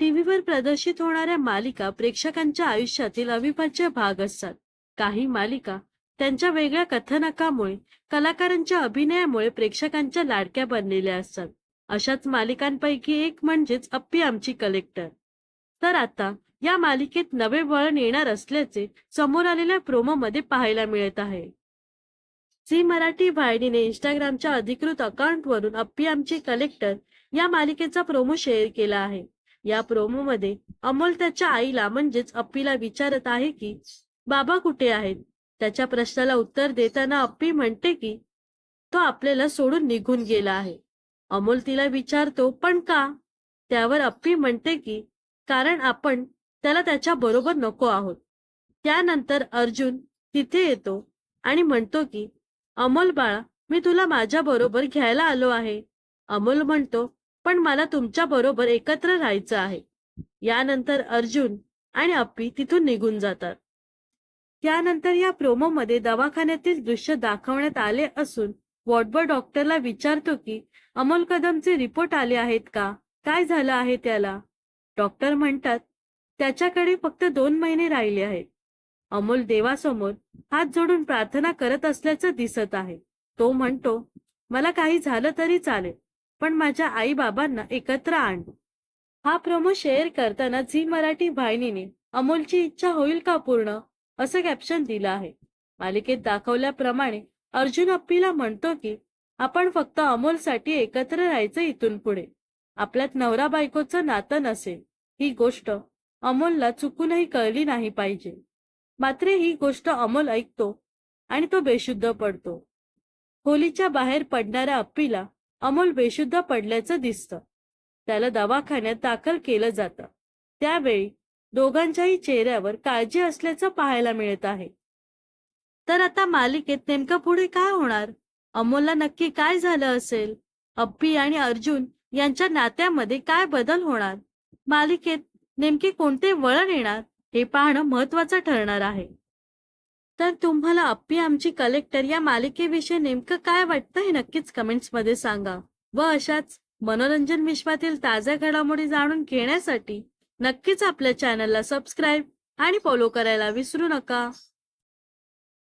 टीव्हीवर प्रदर्शित होणाऱ्या मालिका प्रेक्षकांच्या आयुष्यातील अविभाज्य भाग असतात. काही मालिका त्यांच्या वेगळ्या कथानकामुळे कलाकारांच्या अभिनयामुळे प्रेक्षकांच्या लाडक्या बनलेल्या असतात. अशाच मालिकांपैकी एक म्हणजेच अप्पी आमची कलेक्टर तर आता या मालिकेत नवे वळण येणार असल्याचे समोर आलेल्या प्रोमोमध्ये पाहायला मिळत आहे. झी मराठी वाहिनीने इंस्टाग्रामच्या अधिकृत अकाउंटवरून अप्पी आमची कलेक्टर या मालिकेचा प्रोमो शेअर केला आहे. या प्रोमोमध्ये अमोल त्याच्या आईला म्हणजेच अप्पीला विचारत आहे की बाबा कुठे आहेत? त्याच्या प्रश्नाला उत्तर देताना अप्पी म्हणते की तो आपल्याला सोडून निघून गेला आहे. अमोल तिला विचारतो पण का? त्यावर अप्पी म्हणते की कारण आपण त्याला त्याच्या बरोबर नको आहोत. त्यानंतर अर्जुन तिथे येतो आणि म्हणतो की अमोल बाळा मी तुला माझ्या बरोबर घ्यायला आलो आहे. अमोल म्हणतो पण मला तुमच्या बरोबर एकत्र राहायचं आहे. यानंतर अर्जुन आणि अप्पी तिथून निघून जातात. त्यानंतर या प्रोमोमध्ये दवाखान्यातील दृश्य दाखवण्यात आले असून वॉर्डबॉय डॉक्टरला विचारतो की अमोल कदमचे रिपोर्ट आले आहेत का? काय झालं आहे त्याला? डॉक्टर म्हणतात त्याच्याकडे फक्त दोन महिने राहिले आहेत. अमोल देवासमोर हात जोडून प्रार्थना करत असल्याचं दिसत आहे. तो म्हणतो मला काही झालं तरी चालेल. पण माझ्या आई बाबांना एकत्र आण. हा प्रमो शेअर करताना झी मराठी वाहिनीने अमोलची इच्छा होईल का पूर्ण? असं कॅप्शन दिलं आहे. मालिकेत दाखवल्याप्रमाणे अर्जुन अप्पीला म्हणतो की आपण फक्त अमोलसाठी एकत्र राहायचं इथून पुढे. आपल्यात नवरा बायकोचं नातं नसेल. ही गोष्ट अमोलला चुकूनही कळली नाही पाहिजे. मात्र ही गोष्ट अमोल ऐकतो आणि तो बेशुद्ध पडतो. खोलीच्या बाहेर पडणाऱ्या अप्पीला अमोल बेशुद्ध पडल्याचं दिसतं. त्याला दवाखान्यात दाखल केलं जातं. त्यावेळी दोघांच्याही चेहऱ्यावर काळजी असल्याचं पाहायला मिळत आहे. तर आता मालिकेत नेमकं पुढे काय होणार? अमोलला नक्की काय झालं असेल? अप्पी आणि अर्जुन यांच्या नात्यामध्ये काय बदल होणार? मालिकेत नेमके कोणते वळण येणार? हे पाहणं महत्वाचं ठरणार आहे. तर तुम्हाला अप्पी आमची कलेक्टर या मालिकेविषयी नेमकं काय वाटतं हे नक्कीच कमेंट्समध्ये सांगा. व अशाच मनोरंजन विश्वातील ताज्या घडामोडी जाणून घेण्यासाठी नक्कीच आपल्या चॅनलला सबस्क्राईब आणि फॉलो करायला विसरू नका.